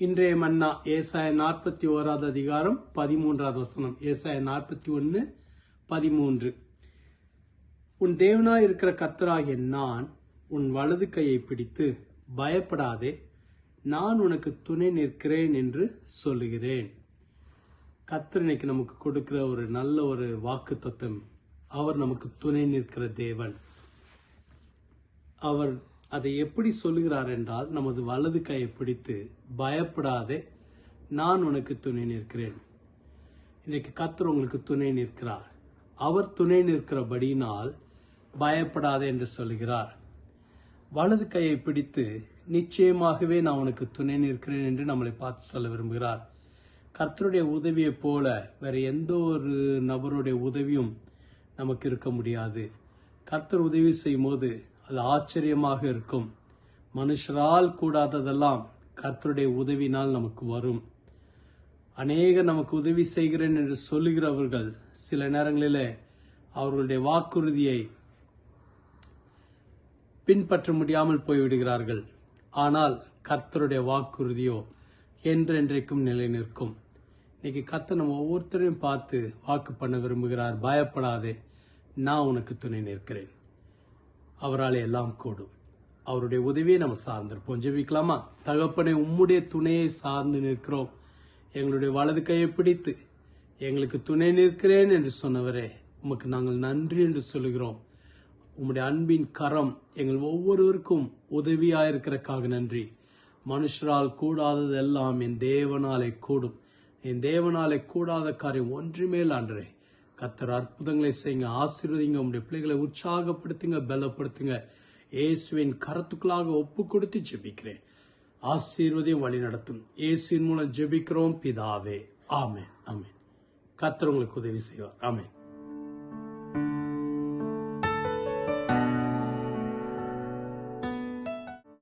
இன்றைய மன்னா ஏசாய நாற்பத்தி ஓராவது அதிகாரம் பதிமூன்றாவது வசனம். ஏசாய நாற்பத்தி ஒன்று பதிமூன்று. உன் தேவனாய் இருக்கிற கத்தராகிய நான் உன் வலது கையை பிடித்து பயப்படாதே நான் உனக்கு துணை நிற்கிறேன் என்று சொல்லுகிறேன். கத்தர் இன்னைக்கு நமக்கு கொடுக்கிற ஒரு நல்ல ஒரு வாக்கு தத்துவம் அவர் நமக்கு துணை நிற்கிற தேவன். அவர் அதை எப்படி சொல்லுகிறார் என்றால் நமது வலது கையை பிடித்து பயப்படாதே நான் உனக்கு துணை நிற்கிறேன். இன்னைக்கு கத்தர் உங்களுக்கு துணை நிற்கிறார். அவர் துணை நிற்கிறபடியினால் பயப்படாதே என்று சொல்லுகிறார். வலது கையை பிடித்து நிச்சயமாகவே நான் உனக்கு துணை நிற்கிறேன் என்று நம்மளை பார்த்து சொல்ல விரும்புகிறார். கர்த்தருடைய உதவியைப் போல வேற எந்த ஒரு நபருடைய உதவியும் நமக்கு இருக்க முடியாது. கர்த்தர் உதவி செய்யும் போது அது ஆச்சரியமாக இருக்கும். மனுஷரால் கூடாததெல்லாம் கர்த்தருடைய உதவினால் நமக்கு வரும். அநேக நமக்கு உதவி செய்கிறேன் என்று சொல்லுகிறவர்கள் சில நேரங்களிலே அவர்களுடைய வாக்குறுதியை பின்பற்ற முடியாமல் போய்விடுகிறார்கள். ஆனால் கர்த்தருடைய வாக்குறுதியோ என்றென்றைக்கும் நிலை நிற்கும். இன்னைக்கு கர்த்தர் நம்ம ஒவ்வொருத்தரையும் பார்த்து வாக்கு பண்ண விரும்புகிறார். பயப்படாதே. நான் உனக்கு துணை நிற்கிறேன். அவரால் எல்லாம் கூடும். அவருடைய உதவியை நம்ம சார்ந்திருப்போம். ஜெபிக்கலாமா? தகப்பனை உம்முடைய துணையை சார்ந்து நிற்கிறோம். எங்களுடைய வலது கையை பிடித்து எங்களுக்கு துணை நிற்கிறேன் என்று சொன்னவரே உமக்கு நாங்கள் நன்றி என்று சொல்லுகிறோம். உம்முடைய அன்பின் கரம் எங்கள் ஒவ்வொருவருக்கும் உதவியாயிருக்கிறக்காக நன்றி. மனுஷரால் கூடாததெல்லாம் என் தேவனாலே கூடும். என் தேவனாலே கூடாத காரியம் ஒன்றுமேல் அன்றே. கத்தர் அற்புதங்களை செய்யுங்க ஆசீர்வதிங்க உங்களுடைய பிள்ளைகளை உற்சாகப்படுத்துங்க பலப்படுத்துங்க. இயேசுவின் கரத்துக்களாக ஒப்பு கொடுத்து ஜெபிக்கிறேன். ஆசீர்வதையும் வழி நடத்தும். இயேசுவின் மூலம் ஜெபிக்கிறோம் பிதாவே. ஆமென் ஆமேன். கத்தர் உங்களுக்கு உதவி செய்வார். ஆமேன்.